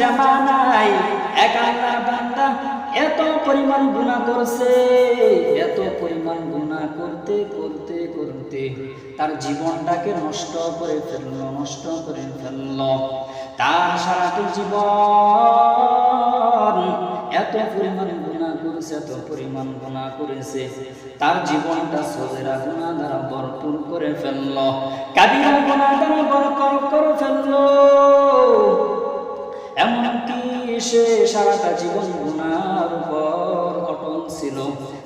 জামানায় এক আল্লাহর বান্দা এত পরিমাণ গুনাহ করছে, এত পরিমাণ গুনাহ করতে করতে করতে তার জীবনটাকে নষ্ট করে ফেলল, নষ্ট করে ফেলল। তার সারাটি জীবন এত পরিমাণ গুনাহ করেছে, এত পরিমাণ গুনাহ করেছে, তার জীবনটা সজেরা গুনাহ দ্বারা ভরপুর করে ফেলল। কাবিরা গুনাহ দ্বারা ভরপুর করে ফেলল। সারাটা জীবন গুনার উপর অটল ছিল।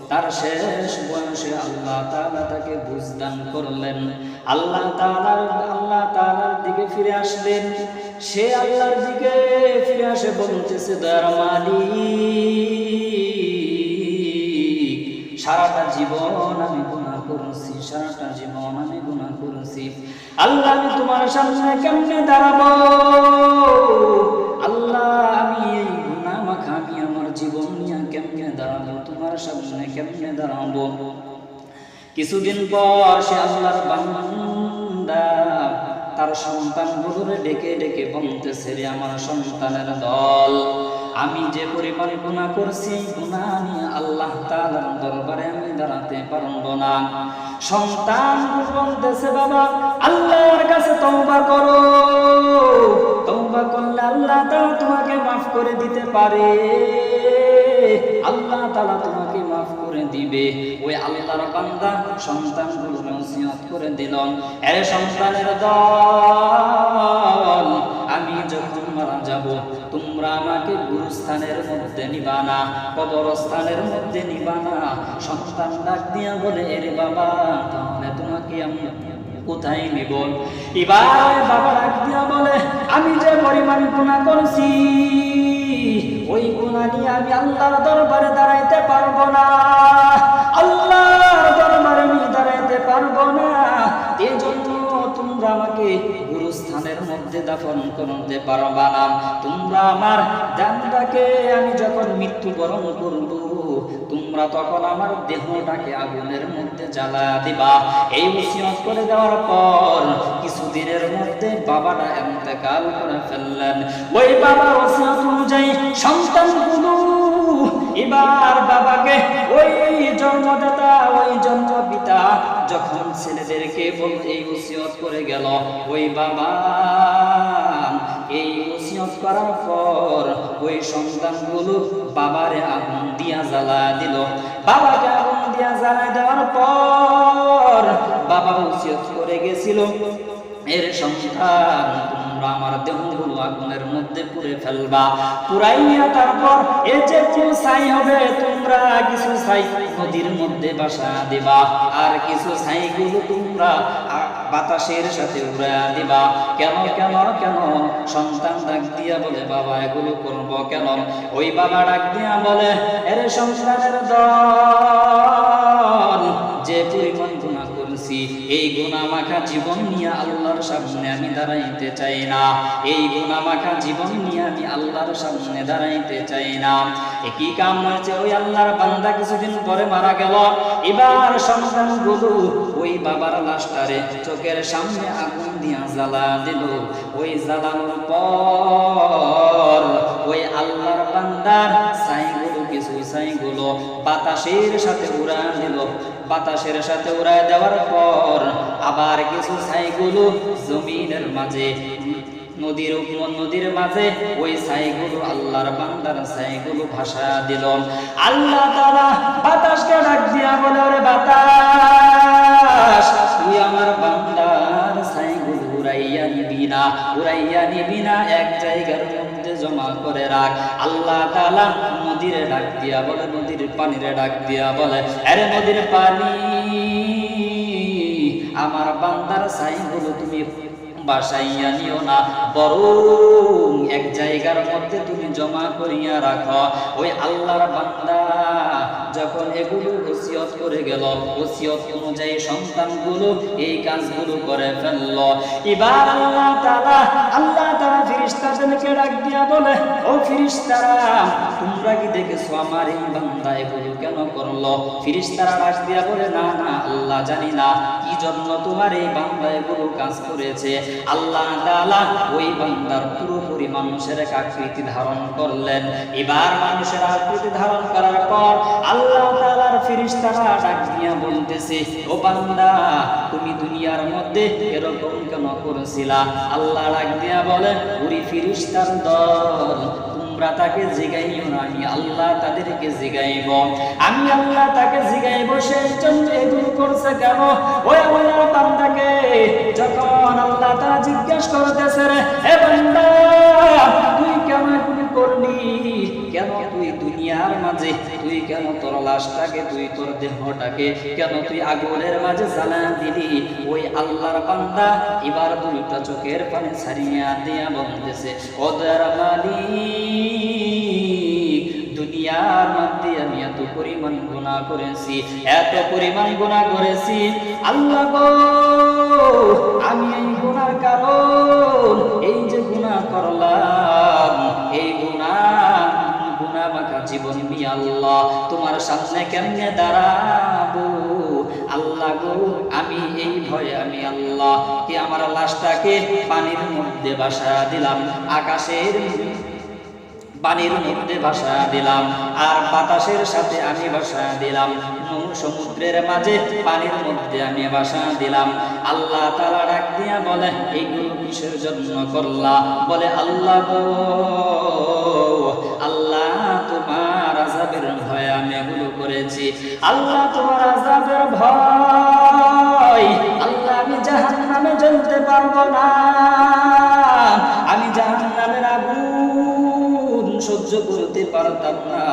তার শেষ বয়সে আল্লাহ তাআলা তাকে বুঝদান করলেন। আল্লাহ তাআলার আল্লাহ তাআলার দিকে ফিরে আসলেন। সে আল্লাহর দিকে ফিরে আসে বলতেছে, দয়ার মালিক, সারাটা জীবন আমি গুনাহ করেছি, সারাটা জীবন আমি গুনাহ করেছি। আল্লাহ, আমি তোমার সামনে কেমনে দাঁড়াবো? দাঁড়াবো কিছুদিন পর সে আল্লাহর বান্দা তার সন্তানগুলোরে ডেকে ডেকে বলতেছে, রে আমার সন্তানের দল, আমি যে পরিমাণ গুনাহ করছি, গুনাহ নিয়ে আল্লাহ তাআলার দরবারে আমি দাঁড়াতে পারব না। সন্তান বলতেছে, বাবা, আল্লাহর কাছে তওবা করো। তওবা করলে আল্লাহ তাআলা তোমাকে মাফ করে দিতে পারে। আল্লাহ তালা maaf করে দিবে। ওই আল্লাহর বান্দা সন্তানগুলো নসিহত করে দিল এর সন্তানের দল, আমি যখন মারা যাব, তোমরা আমাকে গুরুস্থানের মধ্যে নিবা না, কবরস্থানের মধ্যে নিবা না। সন্তান ডাক দিয়া বলে, এর বাবা, তাহলে তোমাকে আমি কোথায় নিব? এবার বাবা ডাক দিয়া বলে, আমি যে পরিমাণ গুণা করছি ওই গুণা নিয়ে আমি আল্লাহর দরবারে দাঁড়াইতে পারব না। আল্লাহর দরবারে আমি দাঁড়াইতে পারব না। এই জন্য তোমরা আমাকে গুরুস্থানের মধ্যে দাফন করতে পারবা না। তোমরা আমার জানটাকে আমি যখন মৃত্যুবরণ করব, তোমরা তখন আমার দেহটাকে আগুনের মধ্যে জ্বালা দিবা। এই ওসিয়ত করে দেওয়ার পর কিছুদিনের মধ্যে বাবাটা এতেকাল করে ফেললেন। ওই বাবার ওসিয়ত অনুযায়ী সন্তানগুলো এবার বাবাকে ওই জন্মদাতা, ওই জন্মপিতা যখন ছেলেদেরকে বল এই ওসিয়ত করে গেল, ওই বাবা এই ওসিয়ত করার পর ওই সন্তানগুলো বাবারে আগুন দিয়া জ্বালা দিল। বাবাকে আগুন দিয়া জ্বালা দেওয়ার পর বাবা ওসিয়ত করে গেছিল। এর সন্তান তোমরা আমার দেহগুলো আগুনের মধ্যে পুড়ে ফেলবা। পুরাইয়া তারপর এ যে ছাই হবে, তোমরা কিছু ছাই নদীর মধ্যে বাসা দিবা। আর কিছু ছাইগুলো তোমরা বাতাসের সাথে উড়া দিবা। কেন কেন কেন? সন্তান ডাক দিয়া বলে, বাবা, এগুলো করব কেন? ওই বাবা ডাক দিয়া বলে, এর সন্তানের দল, যে করছি এই গুণা মাখা জীবন নিয়ে আল্লাহর সামনে আমি দাঁড়াইতে চাই না। এই গুণা মাখা জীবন নিয়ে আমি আল্লাহর সামনে দাঁড়াইতে চাই না। এ কি কাম হয়েছে ওই আল্লাহর বান্দা কিছুদিন পরে মারা গেল। এবার সন্তানগুলো ওই বাবার লাশটারে চোখের সামনে আগুন দিয়া জ্বালা দিল। ওই জ্বালানোর পর ওই আল্লাহর বান্দার ছাইগুলো, কিছু ছাইগুলো বাতাসের সাথে উড়া দিল। বাতাসের সাথে উড়ায় দেওয়ার পর আবার কিছু ছাইগুলো জমিনের মাঝে, নদীর উপর নদীর মাঝে, ওই ছাইগুলো আল্লাহর বান্দার ছাইগুলো ভাষা দিল। আল্লাহ তাআলা বাতাসকে ডাক দিয়া বলে, ওরে বাতাস, তুই আমার বান্দার ছাইগুলো উড়াইয়া নিবি না, উড়াইয়া নিবি না, এক জায়গার মধ্যে জমা করে রাখ। আল্লাহ তাআলা নদীরে ডাক দিয়া বলে, নদীর পানিরে ডাক দিয়া বলে, আরে নদীর পানি, আমার বান্দার ছাইগুলো তুমি বাসাইয়া নিও না। বরং এক জায়গার মধ্যে তুমি জমা করিয়া রাখো। ওই আল্লাহর বান্দা যখন এগুলো ওসিয়ত করে গেল, ওসিয়ত অনুযায়ী সন্তানগুলো এই কাজগুলো করে ফেলল। এবার আল্লাহ তাআলা আল্লাহ তাআলা ফেরেশতাদেরকে ডাক দিয়া বলে, ও ফেরেশতারা তোমরা কি দেখেছ আমার এই বান্দা এগুলো কেন করল? ফেরেশতারা ডাক দিয়া বলে, না না, আল্লাহ জানি না। কি জন্য তোমার এই বান্দা এগুলো কাজ করেছে? আল্লাহ তাআলা ওই বান্দার পুরোপুরি মানুষের এক আকৃতি ধারণ করলেন। এবার মানুষের আকৃতি ধারণ করার পর আল্লাহ তাআলার ফেরেশতারা ডাক দিয়া বলতেছে, ও বান্দা, তুমি দুনিয়ার মধ্যে এরকম কেন করেছিলা? আল্লাহ ডাক দিয়া বলে ওই দল তোমরা তাকে জিগাইও না, আমি আল্লাহ তাদেরকে আমি আল্লাহ তাকে জিগাইব শেষ জন্য এগুলো করছে কেন? ওই আমার বান্দাকে যখন আল্লাহ তা জিজ্ঞেস করতেছে রে তুই কেন তোর লাশটাকে, তুই তোর দেহটাকে কেন তুই আগুনের মাঝে জ্বালা দিলি? ওই আল্লাহর বান্দা এবার দুইটা চোখের পানি ছাড়িয়া দিয়া বলতেছে ওদের মালিক, দুনিয়ার মধ্যে আমি এত পরিমাণ গুনাহ করেছি, এত পরিমাণ গুনাহ করেছি। আল্লাহ আমি এই গুনার কারণ, এই যে গুনাহ করলাম মাখা জীবন নিয়ে আল্লাহ, তোমার সামনে কেমনে দাঁড়াবো? আল্লাহ গো, আমি এই ভয়ে আমি আল্লাহ, কি আমার লাশটাকে পানির মধ্যে বাসা দিলাম, আকাশের পানির মধ্যে ভাসা দিলাম, আর বাতাসের সাথে আমি ভাসা দিলাম সমুদ্রের মাঝে পানির মধ্যে আমি ভাসা দিলাম। আল্লাহ তালা ডাক দিয়া বলে, এইগুলো কিসের জন্য করলা? বলে, আল্লাহ আল্লাহ আজাবের ভয় আমি এগুলো করেছি। আল্লাহ তোমার আজাবের ভয় আল্লাহ আমি জাহান নামে জ্বলতে পারব না। আমি জাহান করতে পারতাম না।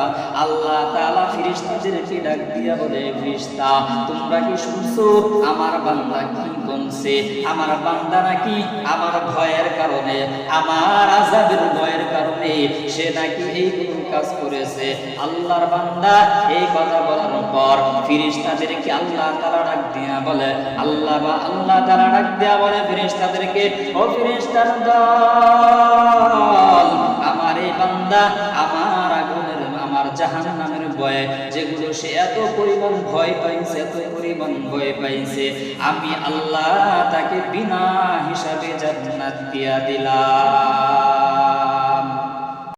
আল্লাহ তাআলা ফেরেশতাদেরকে ডাক দিয়া বলে, ফেরেশতা, তোমরা কি শুনছো? আমার বান্দা কি বলছে? আমার বান্দা নাকি আমার ভয়ের কারণে, আমার আযাবের ভয়ের কারণে সে নাকি এই কাজ করেছে? আল্লাহর বান্দা এই কথা বলার পর ফেরেশতাদেরকে আল্লাহ তাআলা ডাক দিয়া বলে, আল্লাহ বা আল্লাহ তাআলা ডাক দিয়া বলে ফেরেশতাদেরকে, ও ফেরেশতার দল, আমার এই বান্দা জাহান নামের ভয়ে, যেগুলো সে এত পরিমাণ ভয় পাইছে, এত পরিমাণ ভয় পাইছে, আমি আল্লাহ তাকে বিনা হিসাবে জান্নাত দিয়া দিলাম।